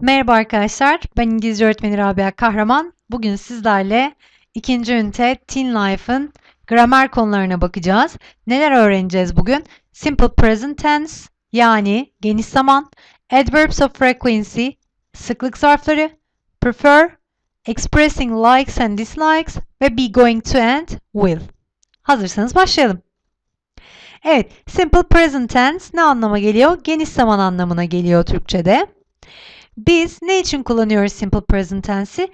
Merhaba arkadaşlar, ben İngilizce öğretmeni Rabia Kahraman. Bugün sizlerle ikinci ünite Teen Life'ın gramer konularına bakacağız. Neler öğreneceğiz bugün? Simple Present Tense yani geniş zaman, Adverbs of Frequency, sıklık zarfları, Prefer, Expressing Likes and Dislikes ve Be Going to and Will. Hazırsanız başlayalım. Evet, Simple Present Tense ne anlama geliyor? Geniş zaman anlamına geliyor Türkçe'de. Biz ne için kullanıyoruz simple present tense'i?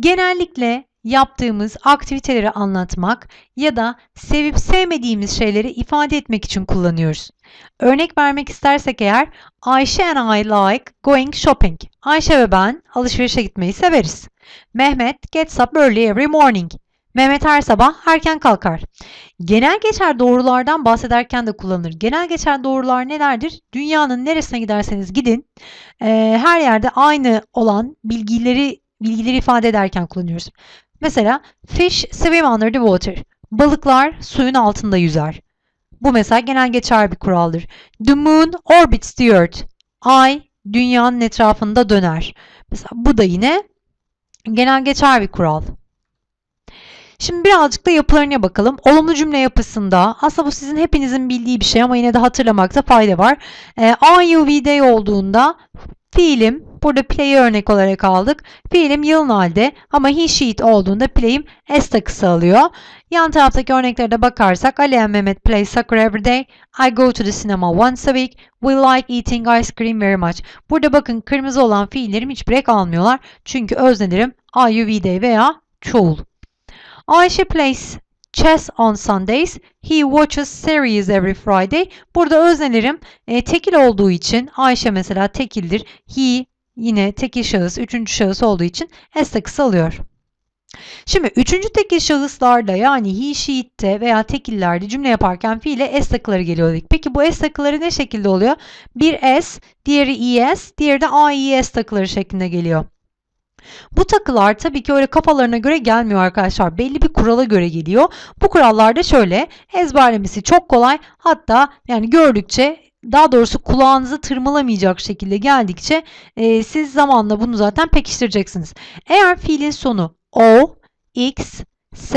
Genellikle yaptığımız aktiviteleri anlatmak ya da sevip sevmediğimiz şeyleri ifade etmek için kullanıyoruz. Örnek vermek istersek eğer Ayşe and I like going shopping. Ayşe ve ben alışverişe gitmeyi severiz. Mehmet gets up early every morning. Mehmet her sabah erken kalkar. Genel geçer doğrulardan bahsederken de kullanılır. Genel geçer doğrular nelerdir? Dünyanın neresine giderseniz gidin e, her yerde aynı olan bilgileri bilgileri ifade ederken kullanıyoruz. Mesela fish swim under the water. Balıklar suyun altında yüzer. Bu mesela genel geçer bir kuraldır. The moon orbits the earth. Ay dünyanın etrafında döner. Mesela bu da yine genel geçer bir kural. Şimdi birazcık da yapılarına bakalım. Olumlu cümle yapısında aslında bu sizin hepinizin bildiği bir şey ama yine de hatırlamakta fayda var. E, are you they olduğunda fiilim burada play'i örnek olarak aldık. Fiilim yılın halde ama he she it olduğunda play'im s takısı alıyor. Yan taraftaki örneklere de bakarsak Ali and Mehmet play soccer every day. I go to the cinema once a week. We like eating ice cream very much. Burada bakın kırmızı olan fiillerim hiç break almıyorlar. Çünkü öznelerim are you they veya çoğul. Ayşe plays chess on Sundays. He watches series every Friday. Burada öznelerim e, tekil olduğu için Ayşe mesela tekildir. He yine tekil şahıs, üçüncü şahıs olduğu için s takısı alıyor. Şimdi üçüncü tekil şahıslarda yani he, she, it'te veya tekillerde cümle yaparken fiile s takıları geliyor dedik. Peki bu s takıları ne şekilde oluyor? Bir s, diğeri es, diğeri de ies takıları şeklinde geliyor. Bu takılar tabii ki öyle kafalarına göre gelmiyor arkadaşlar. Belli bir kurala göre geliyor. Bu kurallar da şöyle ezberlemesi çok kolay. Hatta yani gördükçe daha doğrusu kulağınızı tırmalamayacak şekilde geldikçe e, siz zamanla bunu zaten pekiştireceksiniz. Eğer fiilin sonu o, x, sh,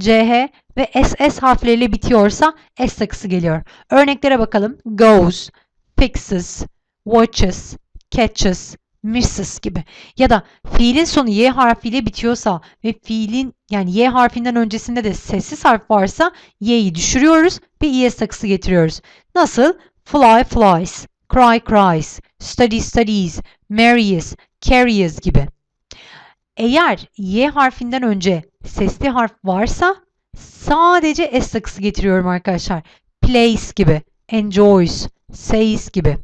ch ve ss harfleriyle bitiyorsa s takısı geliyor. Örneklere bakalım. Goes, fixes, watches, catches, Mrs gibi. Ya da fiilin sonu y harfiyle bitiyorsa ve fiilin yani y harfinden öncesinde de sessiz harf varsa y'yi düşürüyoruz ve es takısı getiriyoruz. Nasıl? Fly flies, cry cries, study studies, marries, carries gibi. Eğer y harfinden önce sesli harf varsa sadece s takısı getiriyorum arkadaşlar. Plays gibi, enjoys, says gibi.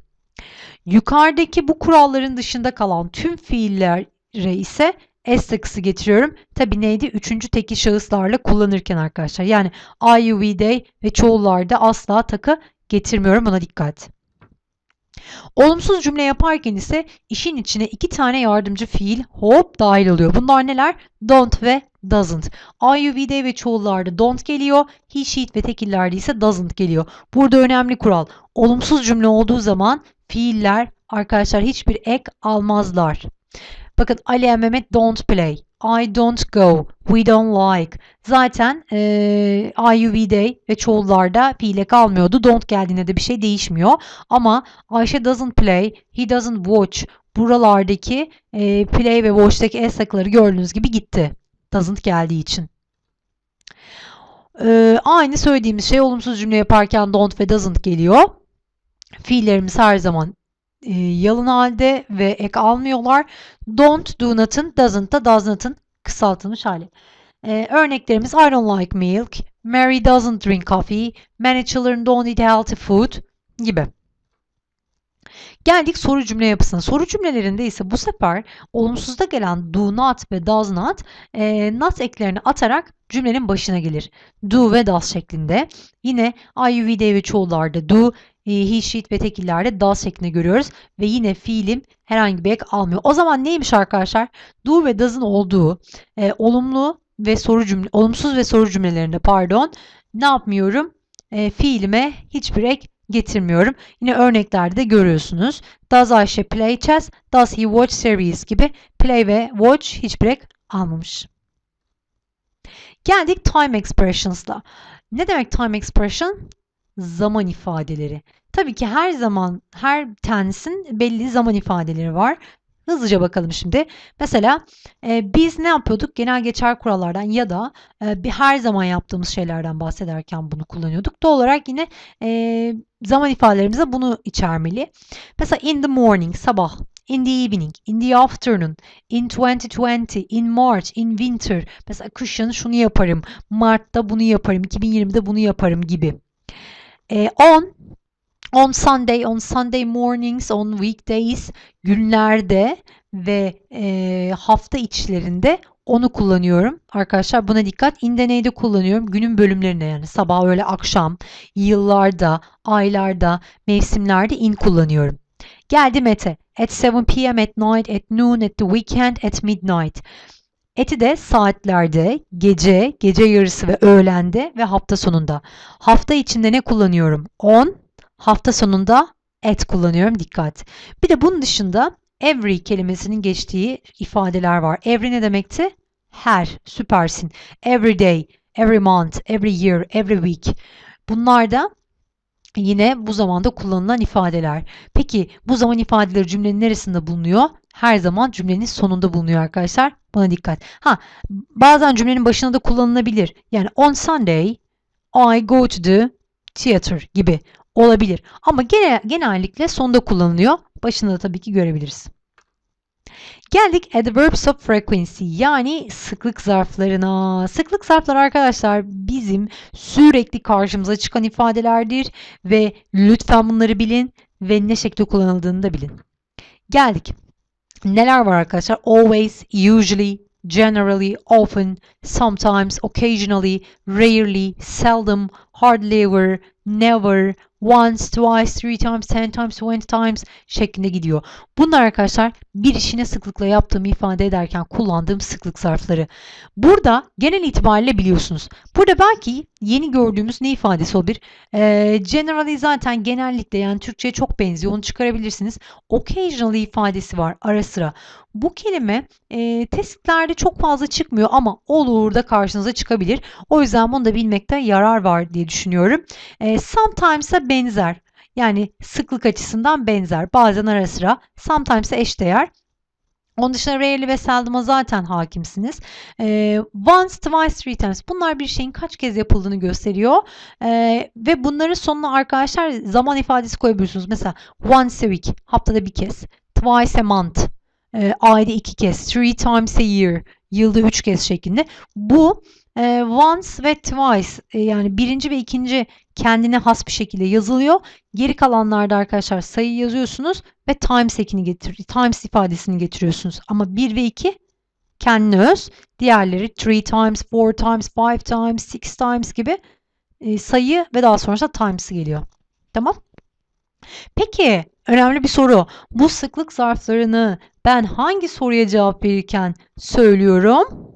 Yukarıdaki bu kuralların dışında kalan tüm fiillere ise s takısı getiriyorum. Tabi neydi? Üçüncü tekil şahıslarla kullanırken arkadaşlar. Yani I, you, we, they ve çoğullarda asla takı getirmiyorum. Buna dikkat. Olumsuz cümle yaparken ise işin içine iki tane yardımcı fiil hop dahil oluyor. Bunlar neler? Don't ve doesn't. I, you, we, they ve çoğullarda don't geliyor. He, she, ve tekillerde ise doesn't geliyor. Burada önemli kural. Olumsuz cümle olduğu zaman fiiller arkadaşlar hiçbir ek almazlar. Bakın Ali and Mehmet don't play. I don't go. We don't like. Zaten e, I, we, they ve çoğullarda fiile kalmıyordu. Don't geldiğinde de bir şey değişmiyor. Ama Ayşe doesn't play. He doesn't watch. Buralardaki e, play ve watch'taki s takıları gördüğünüz gibi gitti. Doesn't geldiği için. E, aynı söylediğimiz şey olumsuz cümle yaparken don't ve doesn't geliyor. Fiillerimiz her zaman e, yalın halde ve ek almıyorlar. Don't, do not'ın, doesn't da does not'ın kısaltılmış hali. E, örneklerimiz I don't like milk, Mary doesn't drink coffee, many children don't eat healthy food gibi. Geldik soru cümle yapısına. Soru cümlelerinde ise bu sefer olumsuzda gelen do not ve does not e, not eklerini atarak cümlenin başına gelir. Do ve does şeklinde. Yine I, you, we, they ve çoğullarda do, he, she, it ve tekillerde does şeklinde görüyoruz. Ve yine fiilim herhangi bir ek almıyor. O zaman neymiş arkadaşlar? Do ve does'ın olduğu e, olumlu ve soru cümle, olumsuz ve soru cümlelerinde pardon ne yapmıyorum? E, fiilime hiçbir ek getirmiyorum. Yine örneklerde de görüyorsunuz. Does Ayşe play chess? Does he watch series gibi play ve watch hiç break almamış. Geldik time expressions'la. Ne demek time expression? Zaman ifadeleri. Tabii ki her zaman her tense'in belli zaman ifadeleri var. Hızlıca bakalım şimdi. Mesela e, biz ne yapıyorduk? Genel geçer kurallardan ya da e, bir her zaman yaptığımız şeylerden bahsederken bunu kullanıyorduk. Doğal olarak yine e, zaman ifadelerimize bunu içermeli. Mesela in the morning, sabah. In the evening, in the afternoon, in 2020, in March, in winter. Mesela kışın şunu yaparım, Mart'ta bunu yaparım, 2020'de bunu yaparım gibi. E, on, on Sunday, on Sunday mornings, on weekdays günlerde ve e, hafta içlerinde onu kullanıyorum. Arkadaşlar buna dikkat. In the neyde kullanıyorum? Günün bölümlerinde yani sabah öyle akşam, yıllarda, aylarda, mevsimlerde in kullanıyorum. Geldi ete. At 7 p.m. at night, at noon, at the weekend, at midnight. Eti de saatlerde, gece, gece yarısı ve öğlende ve hafta sonunda. Hafta içinde ne kullanıyorum? On, hafta sonunda at kullanıyorum. Dikkat. Bir de bunun dışında every kelimesinin geçtiği ifadeler var. Every ne demekti? Her. Süpersin. Every day, every month, every year, every week. Bunlar da yine bu zamanda kullanılan ifadeler. Peki bu zaman ifadeleri cümlenin neresinde bulunuyor? Her zaman cümlenin sonunda bulunuyor arkadaşlar. Buna dikkat. Ha, bazen cümlenin başına da kullanılabilir. Yani on Sunday I go to the theater gibi olabilir. Ama gene, genellikle sonda kullanılıyor. Başında da tabii ki görebiliriz. Geldik adverbs of frequency yani sıklık zarflarına. Sıklık zarfları arkadaşlar bizim sürekli karşımıza çıkan ifadelerdir ve lütfen bunları bilin ve ne şekilde kullanıldığını da bilin. Geldik. Neler var arkadaşlar? Always, usually, generally, often, sometimes, occasionally, rarely, seldom, hardly ever, never, once, twice, three times, ten times, twenty times şeklinde gidiyor. Bunlar arkadaşlar bir işine sıklıkla yaptığımı ifade ederken kullandığım sıklık zarfları. Burada genel itibariyle biliyorsunuz. Burada belki yeni gördüğümüz ne ifadesi olabilir? Ee, generally zaten genellikle yani Türkçe'ye çok benziyor. Onu çıkarabilirsiniz. Occasionally ifadesi var ara sıra. Bu kelime e, testlerde çok fazla çıkmıyor ama olur da karşınıza çıkabilir. O yüzden bunu da bilmekte yarar var diye düşünüyorum. E, sometimes'a benzer. Yani sıklık açısından benzer. Bazen ara sıra. Sometimes'e eşdeğer. Onun dışında rarely ve seldom'a zaten hakimsiniz. Ee, once, twice, three times. Bunlar bir şeyin kaç kez yapıldığını gösteriyor. Ee, ve bunların sonuna arkadaşlar zaman ifadesi koyabiliyorsunuz. Mesela once a week, haftada bir kez. Twice a month, e, ayda iki kez. Three times a year, yılda üç kez şeklinde. Bu e, once ve twice e, yani birinci ve ikinci kendine has bir şekilde yazılıyor. Geri kalanlarda arkadaşlar sayı yazıyorsunuz ve times ekini getir times ifadesini getiriyorsunuz. Ama 1 ve 2 kendine öz. Diğerleri 3 times, 4 times, 5 times, 6 times gibi e, sayı ve daha sonrasında times'ı geliyor. Tamam? Peki önemli bir soru. Bu sıklık zarflarını ben hangi soruya cevap verirken söylüyorum?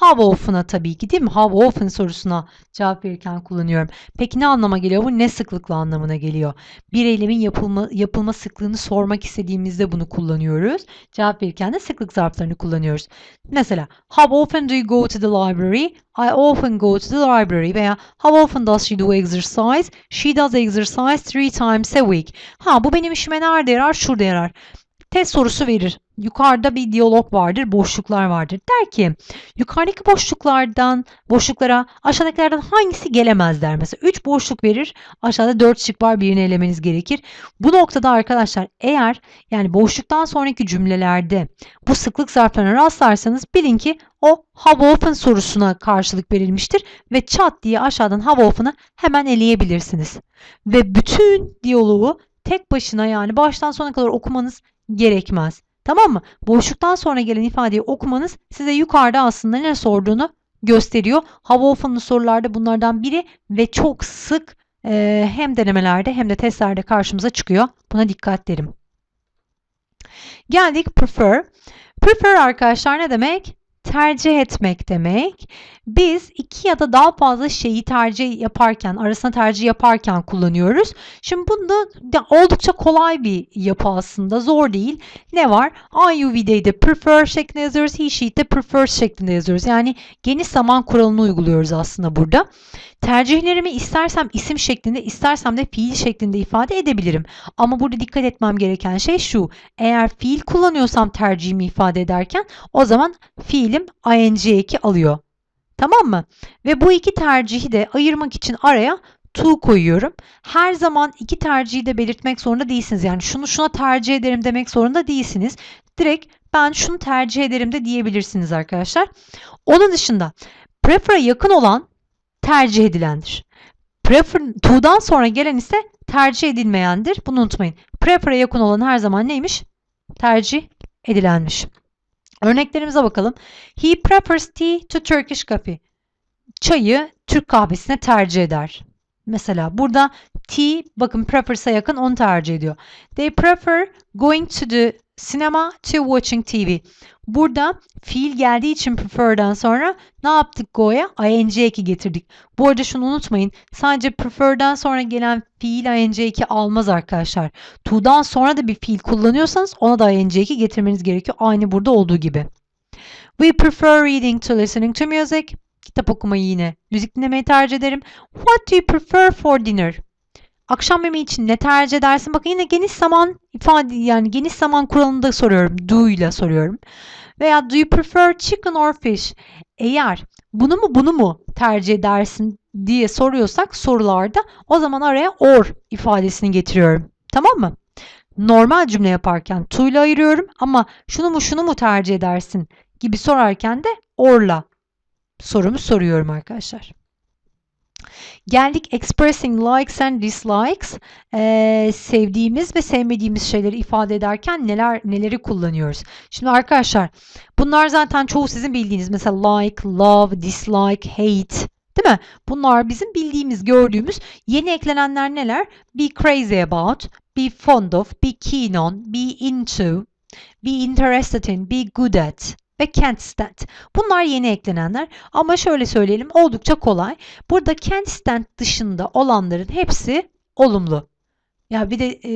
How often'a tabii ki değil mi? How often sorusuna cevap verirken kullanıyorum. Peki ne anlama geliyor bu? Ne sıklıkla anlamına geliyor? Bir eylemin yapılma, yapılma sıklığını sormak istediğimizde bunu kullanıyoruz. Cevap verirken de sıklık zarflarını kullanıyoruz. Mesela How often do you go to the library? I often go to the library veya How often does she do exercise? She does exercise three times a week. Ha bu benim işime nerede yarar? Şurada yarar test sorusu verir. Yukarıda bir diyalog vardır, boşluklar vardır. Der ki yukarıdaki boşluklardan, boşluklara aşağıdakilerden hangisi gelemez der. Mesela 3 boşluk verir, aşağıda 4 şık var birini elemeniz gerekir. Bu noktada arkadaşlar eğer yani boşluktan sonraki cümlelerde bu sıklık zarflarına rastlarsanız bilin ki o how often sorusuna karşılık verilmiştir ve çat diye aşağıdan how often'ı hemen eleyebilirsiniz. Ve bütün diyaloğu tek başına yani baştan sona kadar okumanız gerekmez. Tamam mı? Boşluktan sonra gelen ifadeyi okumanız size yukarıda aslında ne sorduğunu gösteriyor. Hava ofenlı sorularda bunlardan biri ve çok sık e, hem denemelerde hem de testlerde karşımıza çıkıyor. Buna dikkat derim. Geldik prefer. Prefer arkadaşlar ne demek? Tercih etmek demek. Biz iki ya da daha fazla şeyi tercih yaparken, arasına tercih yaparken kullanıyoruz. Şimdi bunda oldukça kolay bir yapı aslında. Zor değil. Ne var? I, you, we, they'de prefer şeklinde yazıyoruz. He, she de prefers şeklinde yazıyoruz. Yani geniş zaman kuralını uyguluyoruz aslında burada. Tercihlerimi istersem isim şeklinde, istersem de fiil şeklinde ifade edebilirim. Ama burada dikkat etmem gereken şey şu. Eğer fiil kullanıyorsam tercihimi ifade ederken o zaman fiilim ing eki alıyor. Tamam mı? Ve bu iki tercihi de ayırmak için araya to koyuyorum. Her zaman iki tercihi de belirtmek zorunda değilsiniz. Yani şunu şuna tercih ederim demek zorunda değilsiniz. Direkt ben şunu tercih ederim de diyebilirsiniz arkadaşlar. Onun dışında prefer'a yakın olan tercih edilendir. Prefer, to'dan sonra gelen ise tercih edilmeyendir. Bunu unutmayın. Prefer'a yakın olan her zaman neymiş? Tercih edilenmiş. Örneklerimize bakalım. He prefers tea to Turkish coffee. Çayı Türk kahvesine tercih eder. Mesela burada tea bakın prefers'a yakın onu tercih ediyor. They prefer going to the cinema to watching TV. Burada fiil geldiği için prefer'dan sonra ne yaptık go'ya? ing eki getirdik. Bu arada şunu unutmayın. Sadece prefer'dan sonra gelen fiil ing eki almaz arkadaşlar. To'dan sonra da bir fiil kullanıyorsanız ona da ing eki getirmeniz gerekiyor. Aynı burada olduğu gibi. We prefer reading to listening to music. Kitap okumayı yine müzik dinlemeyi tercih ederim. What do you prefer for dinner? Akşam yemeği için ne tercih edersin? Bakın yine geniş zaman ifade yani geniş zaman kuralında soruyorum. Do ile soruyorum. Veya do you prefer chicken or fish? Eğer bunu mu bunu mu tercih edersin diye soruyorsak sorularda o zaman araya or ifadesini getiriyorum. Tamam mı? Normal cümle yaparken to ile ayırıyorum ama şunu mu şunu mu tercih edersin gibi sorarken de or'la sorumu soruyorum arkadaşlar. Geldik expressing likes and dislikes. Ee, sevdiğimiz ve sevmediğimiz şeyleri ifade ederken neler neleri kullanıyoruz? Şimdi arkadaşlar bunlar zaten çoğu sizin bildiğiniz. Mesela like, love, dislike, hate. Değil mi? Bunlar bizim bildiğimiz, gördüğümüz. Yeni eklenenler neler? Be crazy about, be fond of, be keen on, be into, be interested in, be good at ve can't stand. Bunlar yeni eklenenler ama şöyle söyleyelim oldukça kolay. Burada can't stand dışında olanların hepsi olumlu. Ya bir de e,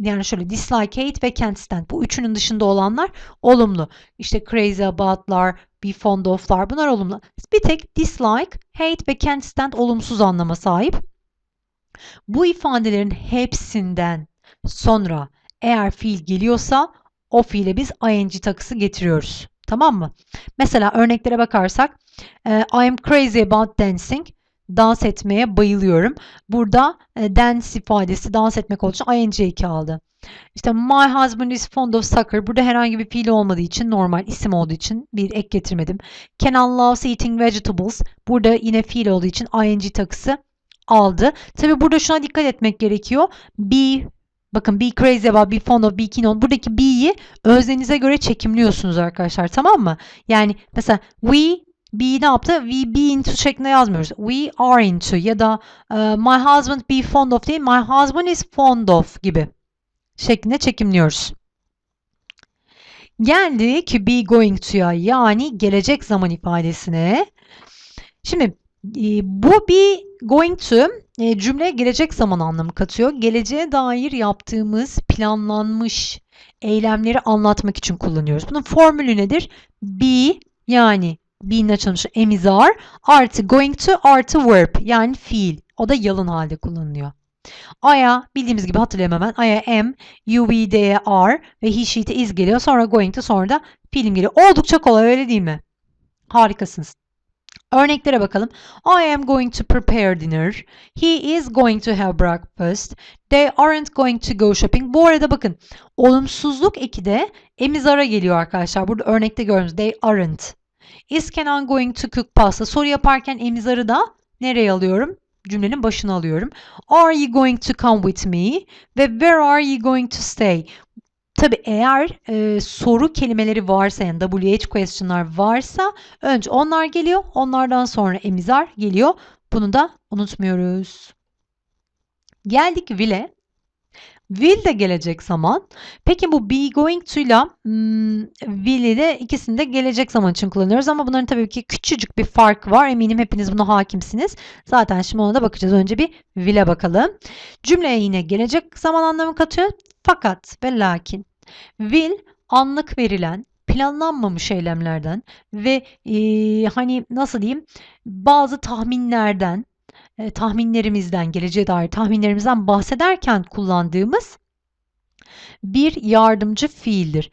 yani şöyle dislike, hate ve can't stand. Bu üçünün dışında olanlar olumlu. İşte crazy about'lar, be fond of'lar bunlar olumlu. Bir tek dislike, hate ve can't stand olumsuz anlama sahip. Bu ifadelerin hepsinden sonra eğer fiil geliyorsa o fiile biz ing takısı getiriyoruz. Tamam mı? Mesela örneklere bakarsak I am crazy about dancing. Dans etmeye bayılıyorum. Burada dance ifadesi dans etmek olduğu için ing eki aldı. İşte my husband is fond of soccer. Burada herhangi bir fiil olmadığı için normal isim olduğu için bir ek getirmedim. Kenan loves eating vegetables. Burada yine fiil olduğu için ing takısı aldı. Tabi burada şuna dikkat etmek gerekiyor. Be Bakın be crazy about, be fond of, be keen on. Buradaki be'yi özlenize göre çekimliyorsunuz arkadaşlar. Tamam mı? Yani mesela we be ne yaptı? We be into şeklinde yazmıyoruz. We are into ya da uh, my husband be fond of değil. My husband is fond of gibi şeklinde çekimliyoruz. Geldik be going to'ya yani gelecek zaman ifadesine. Şimdi e, bu be going to e, cümle gelecek zaman anlamı katıyor. Geleceğe dair yaptığımız planlanmış eylemleri anlatmak için kullanıyoruz. Bunun formülü nedir? Be yani be'nin açılmışı emizar artı going to artı verb yani fiil. O da yalın halde kullanılıyor. A'ya bildiğimiz gibi hatırlayalım hemen. A'ya am, you, we, they, are ve he, she, is geliyor. Sonra going to sonra da fiilim geliyor. Oldukça kolay öyle değil mi? Harikasınız. Örneklere bakalım. I am going to prepare dinner. He is going to have breakfast. They aren't going to go shopping. Bu arada bakın olumsuzluk eki de emizara geliyor arkadaşlar. Burada örnekte gördüğünüz they aren't. Is Kenan going to cook pasta? Soru yaparken emizarı da nereye alıyorum? Cümlenin başına alıyorum. Are you going to come with me? Ve where are you going to stay? Tabi eğer e, soru kelimeleri varsa yani WH question'lar varsa önce onlar geliyor. Onlardan sonra emizar geliyor. Bunu da unutmuyoruz. Geldik will'e. Will de gelecek zaman. Peki bu be going to ile hmm, will'i de ikisini de gelecek zaman için kullanıyoruz ama bunların tabii ki küçücük bir fark var. Eminim hepiniz buna hakimsiniz. Zaten şimdi ona da bakacağız. Önce bir will'e bakalım. Cümleye yine gelecek zaman anlamı katıyor. Fakat ve lakin will anlık verilen planlanmamış eylemlerden ve eee, hani nasıl diyeyim bazı tahminlerden e, tahminlerimizden, geleceğe dair tahminlerimizden bahsederken kullandığımız bir yardımcı fiildir.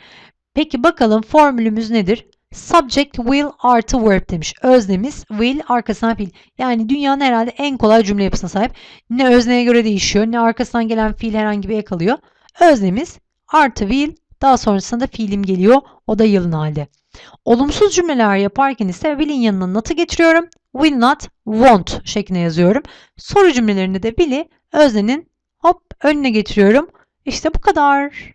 Peki bakalım formülümüz nedir? Subject will artı verb demiş. Öznemiz will arkasından fiil. Yani dünyanın herhalde en kolay cümle yapısına sahip. Ne özneye göre değişiyor ne arkasından gelen fiil herhangi bir ek alıyor. Öznemiz artı will daha sonrasında fiilim geliyor. O da yılın halde. Olumsuz cümleler yaparken ise will'in yanına not'ı getiriyorum. Will not, won't şeklinde yazıyorum. Soru cümlelerinde de will'i öznenin hop önüne getiriyorum. İşte bu kadar.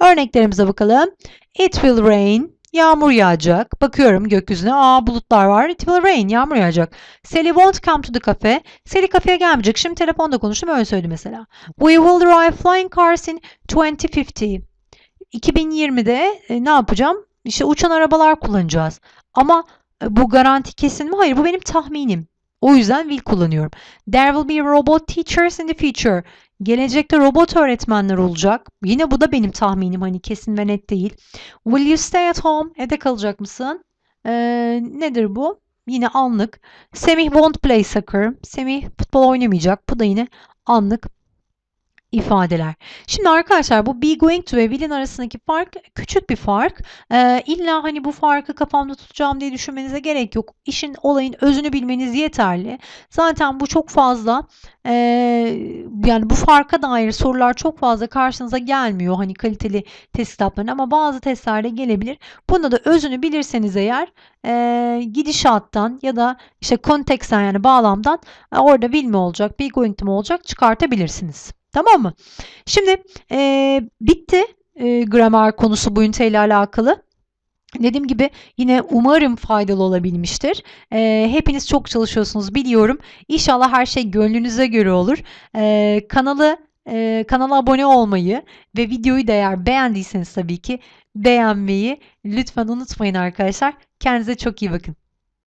Örneklerimize bakalım. It will rain. Yağmur yağacak. Bakıyorum gökyüzüne. Aa bulutlar var. It will rain. Yağmur yağacak. Sally won't come to the cafe. Sally kafeye gelmeyecek. Şimdi telefonda konuştum. Öyle söyledi mesela. We will drive flying cars in 2050. 2020'de e, ne yapacağım? İşte uçan arabalar kullanacağız. Ama e, bu garanti kesin mi? Hayır, bu benim tahminim. O yüzden will kullanıyorum. There will be robot teachers in the future. Gelecekte robot öğretmenler olacak. Yine bu da benim tahminim hani kesin ve net değil. Will you stay at home? Evde kalacak mısın? Ee, nedir bu? Yine anlık. Semih won't play soccer. Semih futbol oynamayacak. Bu da yine anlık ifadeler. Şimdi arkadaşlar bu be going to ve will'in arasındaki fark küçük bir fark. Ee, illa hani bu farkı kafamda tutacağım diye düşünmenize gerek yok. İşin olayın özünü bilmeniz yeterli. Zaten bu çok fazla e, yani bu farka dair sorular çok fazla karşınıza gelmiyor. Hani kaliteli test kitaplarında ama bazı testlerde gelebilir. Bunda da özünü bilirseniz eğer e, gidişattan ya da işte konteksten yani bağlamdan e, orada will mi olacak, be going to mu olacak çıkartabilirsiniz. Tamam mı? Şimdi e, bitti e, gramer konusu bu üniteyle alakalı. Dediğim gibi yine umarım faydalı olabilmiştir. E, hepiniz çok çalışıyorsunuz biliyorum. İnşallah her şey gönlünüze göre olur. E, kanalı e, kanala abone olmayı ve videoyu da eğer beğendiyseniz tabii ki beğenmeyi lütfen unutmayın arkadaşlar. Kendinize çok iyi bakın.